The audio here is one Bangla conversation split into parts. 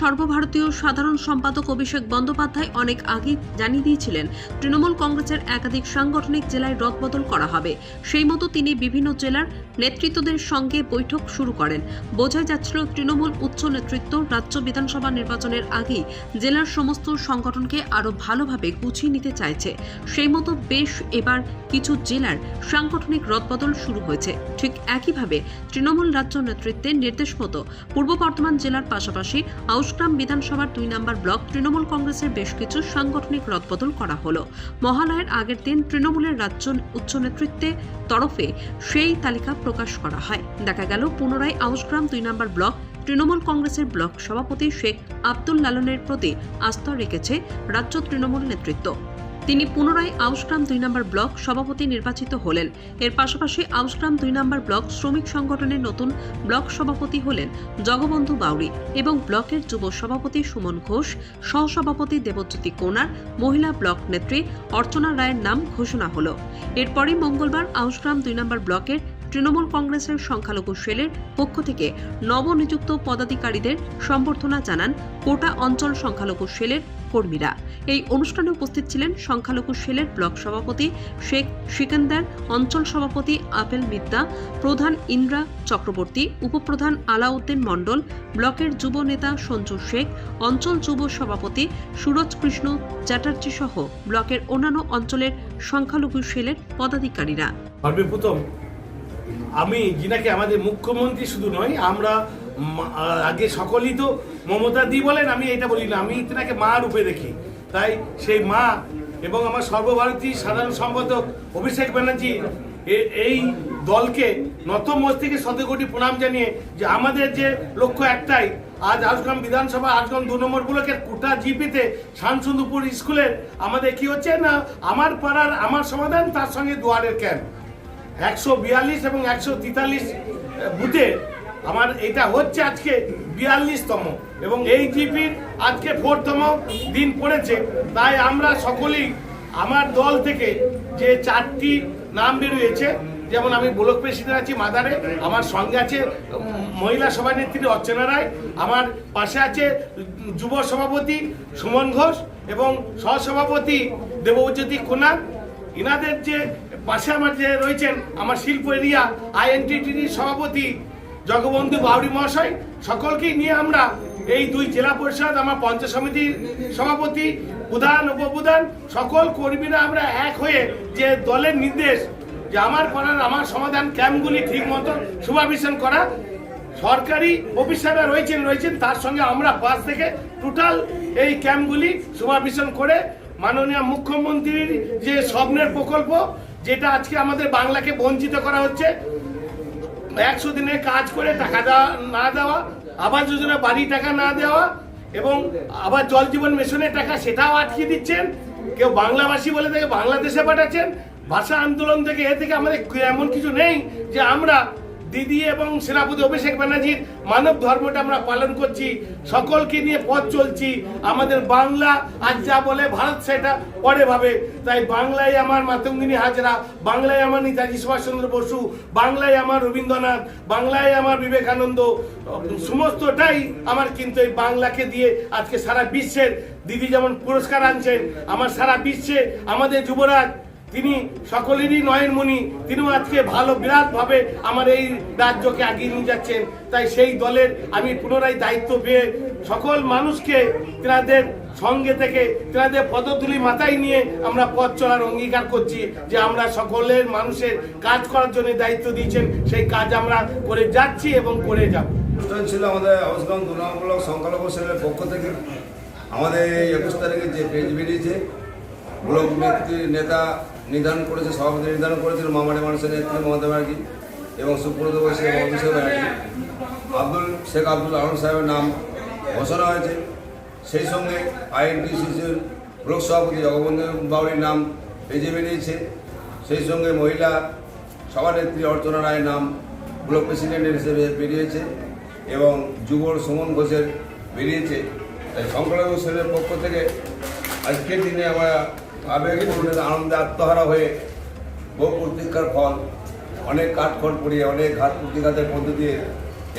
সর্বভারতীয় সাধারণ সম্পাদক অভিষেক বন্দ্যোপাধ্যায় অনেক আগেই জানিয়ে দিয়েছিলেন, তৃণমূল কংগ্রেসের একাধিক সাংগঠনিক জেলায় রদবদল করা হবে। সেই মতো তিনি বিভিন্ন জেলার নেতৃত্বদের সঙ্গে বৈঠক শুরু করেন। বোঝাই যাচ্ছিল তৃণমূল উচ্চ নেতৃত্ব রাজ্য বিধানসভা নির্বাচনের আগেই জেলার সমস্ত সংগঠনকে আরও ভালোভাবে গুছিয়ে নিতে চাইছে। সেই মতো বেশ এবার কিছু জেলার সাংগঠনিক রদবদল শুরু হয়েছে। ঠিক একইভাবে তৃণমূল রাজ্য নেতৃত্বের নির্দেশ মতো পূর্ব বর্ধমান জেলার পাশাপাশি আউসগ্রাম বিধানসভার দুই নম্বর ব্লক তৃণমূল কংগ্রেসের বেশ কিছু সাংগঠনিক রদবদল করা হলো। মহালয়ের আগের দিন তৃণমূলের রাজ্য উচ্চ নেতৃত্বে তরফে সেই তালিকা প্রকাশ করা হয়। দেখা গেল, পুনরায় আউসগ্রাম দুই নম্বর ব্লক তৃণমূল কংগ্রেসের ব্লক সভাপতি শেখ আব্দুল লালনের প্রতি আস্থা রেখেছে রাজ্য তৃণমূল নেতৃত্ব। তিনি পুনরায় আউসগ্রাম দুই নম্বর ব্লক সভাপতি নির্বাচিত হলেন। এর পাশাপাশি আউসগ্রাম দুই নম্বর ব্লক শ্রমিক সংগঠনের নতুন ব্লক সভাপতি হলেন জগবন্ধু বাউরি এবং ব্লকের যুব সভাপতি সুমন ঘোষ, সহসভাপতি দেবজ্যোতি কোনার, মহিলা ব্লক নেত্রী অর্চনা রায়ের নাম ঘোষণা হল। এরপরই মঙ্গলবার আউসগ্রাম দুই নম্বর ব্লকের তৃণমূল কংগ্রেসের সংখ্যালঘু সেলের পক্ষ থেকে নবনিযুক্ত পদাধিকারীদের সম্বর্ধনা জানান কোটা অঞ্চল সংখ্যালঘু সেলের কর্মীরা। এই অনুষ্ঠানে উপস্থিত ছিলেন সংখ্যালঘু সেলের ব্লক সভাপতি শেখ সিকান্দার, অঞ্চল সভাপতি আপেল মিদ্দা, প্রধান ইন্দ্রা চক্রবর্তী, উপপ্রধান আলাউদ্দিন মণ্ডল, ব্লকের যুব নেতা সঞ্জু শেখ, অঞ্চল যুব সভাপতি সুরজ কৃষ্ণ চ্যাটার্জি সহ ব্লকের অন্যান্য অঞ্চলের সংখ্যালঘু সেলের পদাধিকারীরা। সর্বপ্রথম আমি যিনাকে আমাদের মুখ্যমন্ত্রী শুধু নয়, আমরা আগে সকলেই তো মমতা দি বলেন, আমি এটা বলি না, আমি তিনাকে মা রূপে দেখি। তাই সেই মা এবং আমার সর্বভারতীয় সাধারণ সম্পাদক অভিষেক ব্যানার্জি এই দলকে নত মস্তিকে শত কোটি প্রণাম জানিয়ে যে আমাদের যে লক্ষ্য একটাই, আজ আজগ্রাম বিধানসভা আজগ্রাম দু নম্বর ব্লকের কুটা জিপিতে শামসুন্দরপুর স্কুলের আমাদের কি হচ্ছে না, আমার পাড়ার আমার সমাধান, তার সঙ্গে দুয়ারের ক্যাম্প। একশো বিয়াল্লিশ এবং একশো তেতাল্লিশ বুথে আমার এটা হচ্ছে আজকে বিয়াল্লিশতম এবং এই জিপির আজকে ফোরতম দিন পড়েছে। তাই আমরা সকলেই আমার দল থেকে যে চারটি নাম বেরিয়েছে, যেমন আমি ব্লক প্রেসিডেন্ট আছি মাদারে, আমার সঙ্গে আছে মহিলা সভানেত্রী অর্চনা রায়, আমার পাশে আছে যুব সভাপতি সুমন ঘোষ এবং সহসভাপতি দেবজ্যোতি কোনার ইনাদের যে পাশে আমার যে রয়েছেন আমার শিল্প এরিয়া, আইএনটিটির সভাপতি জগবন্ধু বাউরি মহাশয়, সকলকেই নিয়ে আমরা এই দুই জেলা পরিষদ, আমার পঞ্চায়েত সমিতির সভাপতি, প্রধান, উপপ্রধান, সকল কর্মীরা আমরা এক হয়ে যে দলের নির্দেশ, যে আমার করার, আমার সমাধান ক্যাম্পগুলি ঠিক মতো সুপারভিশন করা, সরকারি অফিসাররা রয়েছেন রয়েছেন, তার সঙ্গে আমরা পাশ থেকে টোটাল এই ক্যাম্পগুলি সুপারভিশন করে মাননীয় মুখ্যমন্ত্রীর যে স্বপ্নের প্রকল্প, যেটা আজকে আমাদের বাংলাকে বঞ্চিত করা হচ্ছে। একশো দিনে কাজ করে টাকা দেওয়া না দেওয়া, আবাস যোজনা বাড়ি টাকা না দেওয়া এবং আবার জল জীবন মিশনের টাকা সেটাও আটকে দিচ্ছেন। কেউ বাংলাভাষী বলে থেকে, বাংলাদেশে পাঠাচ্ছেন। ভাষা আন্দোলন থেকে এ থেকে আমাদের এমন কিছু নেই যে আমরা দিদি এবং সেনাপতি অভিষেক ব্যানার্জির মানব ধর্মটা আমরা পালন করছি, সকলকে নিয়ে পথ চলছি। আমাদের বাংলা আজ যা বলে, ভারত সেটা পরে ভাবে। তাই বাংলায় আমার মাতঙ্গিনী হাজরা, বাংলায় আমার নেতাজি সুভাষচন্দ্র বসু, বাংলায় আমার রবীন্দ্রনাথ, বাংলায় আমার বিবেকানন্দ, সমস্তটাই আমার কিন্তু এই বাংলাকে দিয়ে আজকে সারা বিশ্বের দিদি যেমন পুরস্কার আনছেন, আমার সারা বিশ্বে আমাদের যুবরাজ তিনি সকলেরই নয়নমণি তিনিও আজকে ভালো, বিরাটভাবে আমার এই রাজ্যকে এগিয়ে নিয়ে যাচ্ছেন। তাই সেই দলের আমি পুনরায় দায়িত্ব পেয়ে সকল মানুষকে তেনাদের সঙ্গে থেকে তেনাদের পদতুলি মাথায় নিয়ে আমরা পথ চলার অঙ্গীকার করছি যে আমরা সকলের মানুষের কাজ করার জন্য দায়িত্ব দিয়েছেন। সেই কাজ আমরা করে যাচ্ছি এবং করে যাব। অনুষ্ঠান ছিল আমাদের আবাসগঞ্জ দুর্নামূলক সংখ্যালঘু সেলের পক্ষ থেকে। আমাদের একুশ তারিখে যে পেজ বেরিয়েছে, ব্লক নেতা নির্ধারণ করেছে, সভাপতি নির্ধারণ করেছিল মামাটি মানুষের নেত্রী মমতা ব্যানার্জি এবং সুব্রত বৈশ্য এবং অভিষেক ব্যানার্জি। আব্দুল, শেখ আব্দুল আলম সাহেবের নাম ঘোষণা হয়েছে। সেই সঙ্গে আইএনটিসিসির ব্লক সভাপতি জগবন্ধু বাউরির নাম পেজে বেরিয়েছে সেই সঙ্গে মহিলা সভানেত্রী অর্চনা রায়ের নাম ব্লক প্রেসিডেন্টের হিসেবে বেরিয়েছে এবং যুবর সুমন ঘোষের বেরিয়েছে তাই সংখ্যালঘু সেলের পক্ষ থেকে আজকের দিনে আমরা আনন্দে আত্মহারা হয়ে বহু প্রতীক্ষার ফল, অনেক কাঠখড় পড়িয়ে, অনেক ঘাট প্রতিঘাতের মধ্য দিয়ে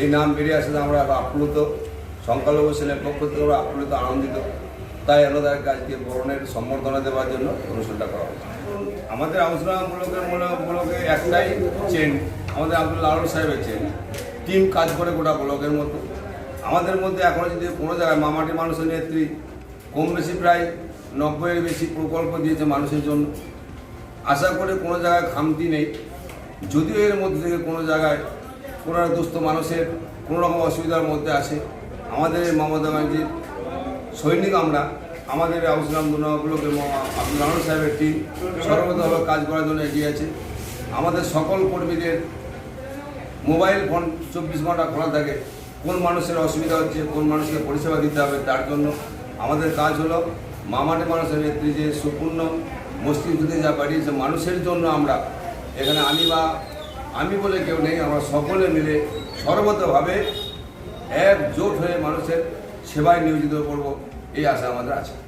এই নাম বেরিয়ে আসলে আমরা আপ্লুত। সংখ্যালঘু সেলের পক্ষ থেকে আমরা আপ্লুত, আনন্দিত। তাই এনাদের কাজকে বরণের সম্বর্ধনা দেওয়ার জন্য অনুষ্ঠানটা করা হয়েছে আমাদের আলোচনা ব্লকের মনে ব্লকে একটাই চেন আমাদের আব্দুল আলম সাহেবের চেন টিম কাজ করে গোটা ব্লকের মতো। আমাদের মধ্যে এখনও যদি কোনো জায়গায় মামাটি মানুষের নেত্রী, কম বেশি প্রায় নব্বইয়ের বেশি প্রকল্প দিয়েছে মানুষের জন্য। আশা করে কোনো জায়গায় খামতি নেই। যদিও এর মধ্যে থেকে কোনো জায়গায় কোনো দুস্থ মানুষের কোনো রকম অসুবিধার মধ্যে আছে। আমাদের মমতা ব্যানার্জির সৈনিক আমরা, আমাদের আউসলাম দুর্নাগুলোকে আব্দুল রহমান সাহেবের টিম সর্বতভাবে কাজ করার জন্য এগিয়ে আছে। আমাদের সকল কর্মীদের মোবাইল ফোন চব্বিশ ঘণ্টা খোলা থাকে। কোন মানুষের অসুবিধা হচ্ছে, কোন মানুষকে পরিষেবা দিতে হবে তার জন্য আমাদের কাজ হলো মামাটি মানুষের নেত্রী যে সুপূর্ণ মস্তিষ্কতে যা পাঠিয়েছে মানুষের জন্য আমরা এখানে আমি বা আমি বলে কেউ নেই, আমরা সকলে মিলে সর্বতভাবে একজোট হয়ে মানুষের সেবায় নিয়োজিত করব, এই আশা আমাদের আছে।